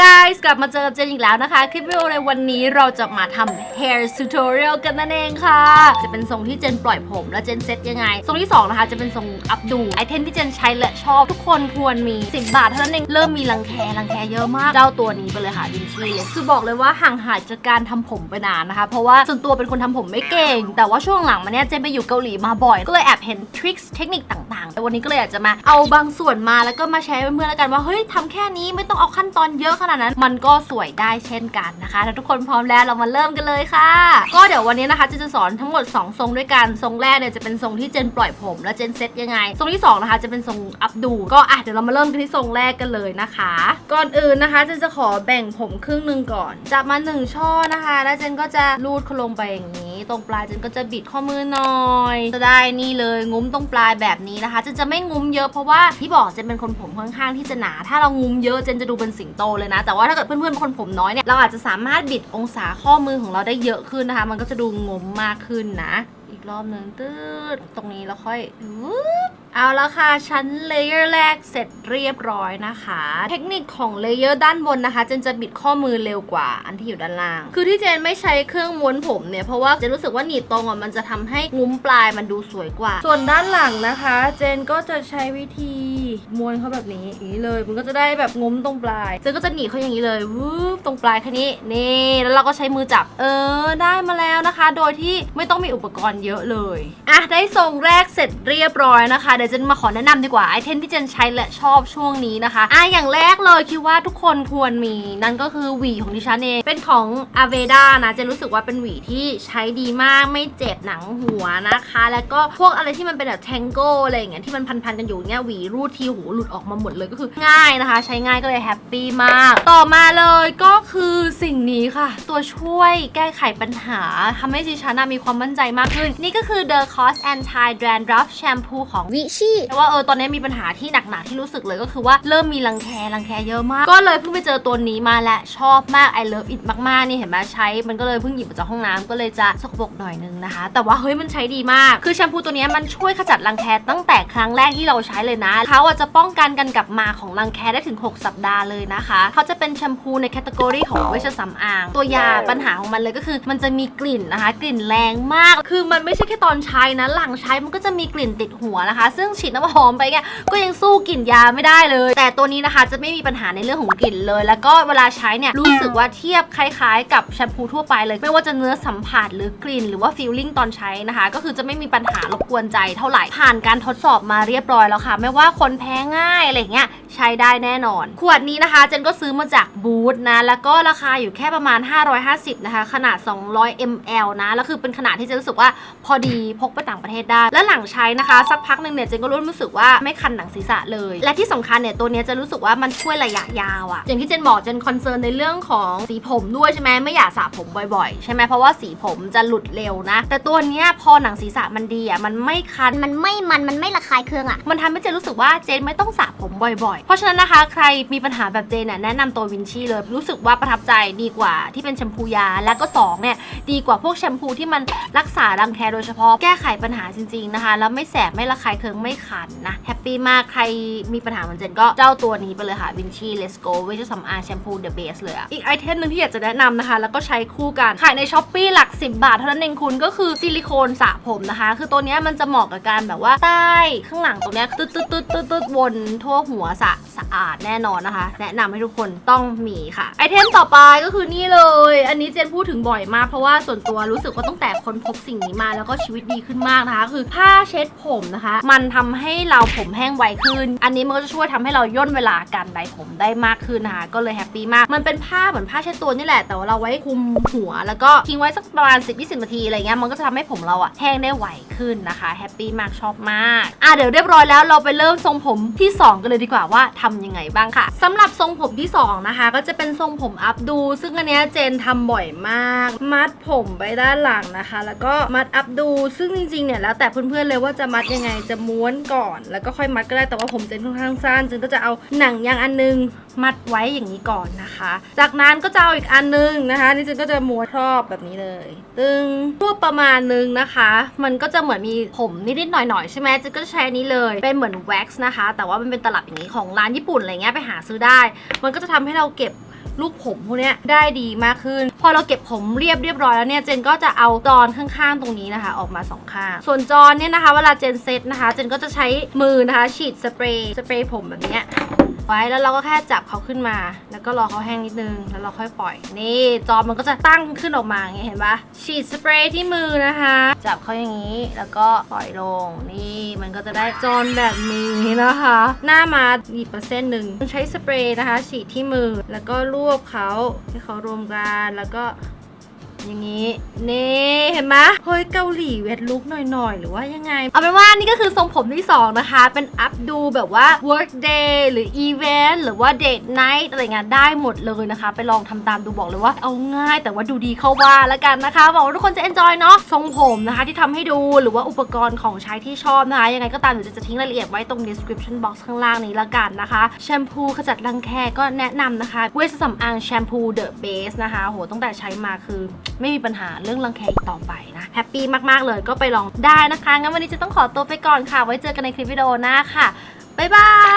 guys กลับมาเจอกับเจนอีกแล้วนะคะ คลิปวิดีโอในวันนี้เราจะมาทำ hair tutorial กันนั่นเองค่ะ จะเป็นทรงที่เจนปล่อยผม และเจนเซ็ตยังไง ทรงที่ 2 นะคะ จะเป็นทรงอัพดูไอเทมที่เจนใช้และชอบทุกคนควรมี 10 บาทเท่านั้นเอง เริ่มมีรังแครังแคเยอะมาก เจ้าตัวนี้ไปเลยค่ะดินชีคือบอกเลยว่าห่างหายจากการทำผมไปนานนะคะ เพราะว่าส่วนตัวเป็นคนทำผมไม่เก่ง แต่ว่าช่วงหลังมาเนี้ยเจนไปอยู่เกาหลีมาบ่อย ก็เลยแอบเห็นทริคเทคนิคต่างๆแต่วันนี้ก็เลยอยากจะมาเอาบางส่วนมาแล้วก็มาแชร์เพื่อนๆแล้วกันว่าเฮ้ยทำแค่นี้ไม่ต้องเอาขั้นตอนเยอะขนาดนั้นมันก็สวยได้เช่นกันนะคะถ้าทุกคนพร้อมแล้วเรามาเริ่มกันเลยค่ะ ก็เดี๋ยววันนี้นะคะเจนจะสอนทั้งหมด 2 ทรงด้วยกันทรงแรกเนี่ยจะเป็นทรงที่เจนปล่อยผม แล้วเจนเซ็ตยังไง ทรงที่สองนะคะจะเป็นทรงอัพดูก็อะเดี๋ยวเรามาเริ่มกันที่ทรงแรกกันเลยนะคะ ก่อนอื่นนะคะเจนจะขอแบ่งผมครึ่งหนึ่งก่อนจับมาหนึ่งช่อนะคะ แล้วเจนก็จะลูดเขาลงไปอย่างนี้ ตรงปลายเจนก็จะบิดข้อมือหน่อย จะได้นี่เลยงุ้มตรงปลายแบบนี้นะคะจนจะไม่งุ้มเยอะเพราะว่าที่บอกเจนเป็นคนผมค่อนข้างที่จะหนา ถ้าเรางุ้มเยอะเจนจะดูเป็นสิงโตเลยนะ แต่ว่าถ้าเกิดเพื่อนๆเป็นคนผมน้อยเนี่ยเราอาจจะสามารถบิดองศาข้อมือของเราได้เยอะขึ้นนะคะ มันก็จะดูงุ้มมากขึ้นนะ กรอบหนึ่งตืดตรงนี้แล้วค่อยเอาแล้วค่ะ ชั้นเลเยอร์แรกเสร็จเรียบร้อยนะคะ เทคนิคของเลเยอร์ด้านบนนะคะเจนจะบิดข้อมือเร็วกว่าอันที่อยู่ด้านล่าง คือที่เจนไม่ใช้เครื่องม้วนผมเนี่ย เพราะว่าเจนรู้สึกว่าหนีบตรงอะมันจะทำให้งุ้มปลายมันดูสวยกว่า ส่วนด้านหลังนะคะ เจนก็จะใช้วิธี ม้วนเขาแบบนี้อย่างนี้เลย มันก็จะได้แบบง้มตรงปลายเจนก็จะหนีเขาอย่างนี้เลยวืบตรงปลายแค่นี้นี่แล้วเราก็ใช้มือจับ เออ ได้มาแล้วนะคะ โดยที่ไม่ต้องมีอุปกรณ์เยอะเลยอะได้ทรงแรกเสร็จเรียบร้อยนะคะเดี๋ยวเจนมาขอแนะนำดีกว่าไอเทมที่เจนใช้และชอบช่วงนี้นะคะอะอย่างแรกเลยคิดว่าทุกคนควรมีนั่นก็คือหวีของดิฉันเองเป็นของ Aveda นะเจนรู้สึกว่าเป็นหวีที่ใช้ดีมากไม่เจ็บหนังหัวนะคะ แล้วก็พวกอะไรที่มันเป็นแบบ tangle อะไรอย่างเงี้ยที่มันพันๆกันอยู่เงี้ยหวีรูดทีหูหลุดออกมาหมดเลยก็คือ ง่ายนะคะ ใช้ง่ายก็เลยแฮปปี้มาก ต่อมาเลยก็คือสิ่งนี้ค่ะ ตัวช่วยแก้ไขปัญหาทำให้ดิฉันมีความมั่นใจมากขึ้น นี่ก็คือ The Cos Anti Dandruff Shampoo ของวิชีแต่ว่าเออตอนนี้มีปัญหาที่หนักๆที่รู้สึกเลยก็คือว่าเริ่มมีรังแครังแคเยอะมาก ก็เลยเพิ่งไปเจอตัวนี้มาและชอบมาก I love it มากๆนี่เห็นไหมใช้ มันก็เลยเพิ่งหยิบมาจากห้องน้ำก็เลยจะสกปรกหน่อยนึงนะคะ แต่ว่าเฮ้ยมันใช้ดีมาก คือแชมพูตัวนี้มันช่วยขจัดรังแคตั้งแต่ครั้งแรกที่เราใช้เลยนะเขาอะจะป้องกันกันกลับมาของรังแคได้ถึง 6 สัปดาห์เลยนะคะ เขาจะเป็นแชมพูในแคตตากรีของเวชสำอาง ตัวยาปัญหาของมันเลยก็คือ มันจะมีกลิ่นนะคะ กลิ่นแรงมาก คือมันไม่ใช่แค่ตอนใช้นะ หลังใช้มันก็จะมีกลิ่นติดหัวนะคะ ซึ่งฉีดน้ำหอมไปเนี่ยก็ยังสู้กลิ่นยาไม่ได้เลย แต่ตัวนี้นะคะจะไม่มีปัญหาในเรื่องของกลิ่นเลย แล้วก็เวลาใช้เนี่ยรู้สึกว่าเทียบคล้ายๆ กับแชมพูทั่วไปเลย ไม่ว่าจะเนื้อสัมผัสหรือกลิ่น หรือว่าฟีลลิ่งตอนใช้นะคะ ก็คือจะไม่มีปัญหารบกวนใจเท่าไหร่ผ่านการทดสอบมาเรียบร้อยแล้วค่ะ ไม่ว่าคนแพ้ง่ายอะไรเงี้ยใช้ได้แน่นอน ขวดนี้นะคะเจนก็ซื้อมาจากบูธนะ แล้วก็ราคาอยู่แค่ประมาณ 550 นะคะ ขนาด 200 ml นะ แล้วคือเป็นขนาดที่เจนรู้สึกว่าพอดีพกไปต่างประเทศได้ และหลังใช้นะคะ สักพักหนึ่งเนี่ยเจนก็รู้สึกว่าไม่คันหนังศีรษะเลย และที่สำคัญเนี่ยตัวนี้จะรู้สึกว่ามันช่วยระยะยาวอะอย่างที่เจนบอกเจนคอนเซิร์นในเรื่องของสีผมด้วยใช่ไหมไม่อยากสระผมบ่อยๆ ใช่ไหมเพราะว่าสีผมจะหลุดเร็วนะ แต่ตัวนี้พอหนังศีรษะมันดีอะมันไม่คันมันไม่มันมันไม่ระคายเคืองอะมันทำให้เจนรู้สึกว่าเจนไม่ต้องสระผมบ่อยๆ เพราะฉะนั้นนะคะใครมีปัญหาแบบเจนเนี่ยแนะนำตัววินชี่เลย รู้สึกว่าประทับใจดีกว่าที่เป็นแชมพูยา และก็2เนี่ยดีกว่าพวกแชมพูที่มันรักษารังแคโดยเฉพาะแก้ไขปัญหาจริงๆนะคะแล้วไม่แสบไม่ระคายเคืองไม่คันนะแฮปปี้มากใครมีปัญหาเหมือนเจนก็เจ้าตัวนี้ไปเลยค่ะวินชี่เลสโกเวชสำอางแชมพูเดอะเบสเลยอะอีกไอเทมหนึ่งที่อยากจะแนะนำนะคะ แล้วก็ใช้คู่กันขายในช้อปปีหลัก 10 บาท เท่านั้นเองคุณก็คือซิลิโคนสระผมนะคะ คือตัวเนี้ยมันจะเหมาะกับการแบบว่าใต้ข้างหลังตรงเนี้ยตึ๊ดตึ๊ดตึ๊ดตึ๊ดตึ๊ดวนทั่วหัวสะสะอาดแน่นอนนะคะ แนะนำให้ทุกคนต้องมีค่ะ ไอเทมต่อไปก็คือนี่เลย อันนี้เจนพูดถึงบ่อยมากเพราะว่าส่วนตัวรู้สึกว่าตั้งแต่ค้นพบสิ่งนี้มาแล้วก็ชีวิตดีขึ้นมากนะคะ คือผ้าเช็ดผมนะคะ มันทำให้เราผมแห้งไวขึ้น อันนี้มันก็จะช่วยทำให้เราย่นเวลาการไดผมได้มากขึ้นนะคะ ก็เลยแฮปปี้มาก มันเป็นผ้าเหมือนผ้าเช็ดตัวนี่แหละ แต่ว่าเราไว้คุมหัว แล้วก็ทิ้งไว้สักประมาณ 10-20นาทีอะไรเงี้ย มันก็จะทำให้ผมเราอะแห้งได้ไวขึ้นนะคะ แฮปปี้มากชอบมาก อะเดี๋ยวเรียบร้อยแล้วเราไปเริ่มทรงผมที่ 2 กันเลยดีกว่าว่าทำยังไงบ้างค่ะสำหรับทรงผมที่ 2 นะคะ ก็จะเป็นทรงผมอัพดู ซึ่งอันเนี้ยเจนทำบ่อยมาก มัดผมไปด้านหลังนะคะ แล้วก็มัดอัพดู ซึ่งจริงๆเนี่ยแล้วแต่เพื่อนๆเลยว่าจะมัดยังไงจะม้วนก่อน แล้วก็ค่อยมัดก็ได้แต่ว่าผมเจนค่อนข้างสั้นเจนก็จะเอาหนังยางอันนึงมัดไว้อย่างนี้ก่อนนะคะ จากนั้นก็จะเอาอีกอันนึงนะคะนี่เจนก็จะม้วนครอบแบบนี้เลยตึงทั่วประมาณนึงนะคะ มันก็จะเหมือนมีผมนิดๆหน่อยๆใช่ไหมเจนก็จะใช้นนี้เลยเป็นเหมือนแว็กซ์นะคะแต่ว่ามันเป็นตลับอย่างนี้ของร้านญี่ปุ่นอะไรเงี้ยไปหาซื้อได้ มันก็จะทำให้เราเก็บลูกผมพวกนี้ได้ดีมากขึ้น พอเราเก็บผมเรียบเรียบร้อยแล้วเนี่ยเจนก็จะเอาจอนข้างๆตรงนี้นะคะ ออกมาสองข้าง ส่วนจอนเนี่ยนะคะ เวลาเจนเซตนะคะ เจนก็จะใช้มือนะคะ ฉีดสเปรย์สเปรย์ผมแบบนี้ ไว้แล้วเราก็แค่จับเขาขึ้นมา แล้วก็รอเขาแห้งนิดนึง แล้วเราค่อยปล่อย นี่จอมันก็จะตั้งขึ้นออกมาอย่างเงี้เห็นปะฉีดสเปรย์ที่มือนะคะ จับเขาอย่างนี้แล้วก็ปล่อยลง นี่มันก็จะได้จอนแบบนี้นะคะ หน้ามาหยิบมาเส้นหนึ่งใช้สเปรย์นะคะ ฉีดที่มือแล้วก็รวบเขาให้เขารวมกันแล้วก็ อย่างนี้นี่เห็นไหมเฮ้ยเกาหลีเวทลุกหน่อยๆ หรือว่ายังไง เอาเป็นว่านี่ก็คือทรงผมที่ 2 นะคะ เป็นอัพดูแบบว่า work day หรือ event หรือว่า date night อะไรเงี้ยได้หมดเลยนะคะ ไปลองทำตามดูบอกเลยว่าเอาง่ายแต่ว่าดูดีเข้าว่าล้วกันนะคะบอกว่าทุกคนจะ enjoy เนาะทรงผมนะคะที่ทำให้ดูหรือว่าอุปกรณ์ของใช้ที่ชอบนะคะ ยังไงก็ตามเดี๋ยวจะทิ้งรายละเอียดไว้ตรง description box ข้างล่างนี้ละกันนะคะแชมพูขจัดรังแคก็แนะนำนะคะเวชสำอางแชมพู The Base นะคะโหตั้งแต่ใช้มาคือไม่มีปัญหาเรื่องรังแคอีกต่อไปนะแฮปปี้มาก ๆ เลยก็ไปลองได้นะคะงั้นวันนี้จะต้องขอตัวไปก่อนค่ะ ไว้เจอกันในคลิปวิดีโอหน้าค่ะบ๊ายบาย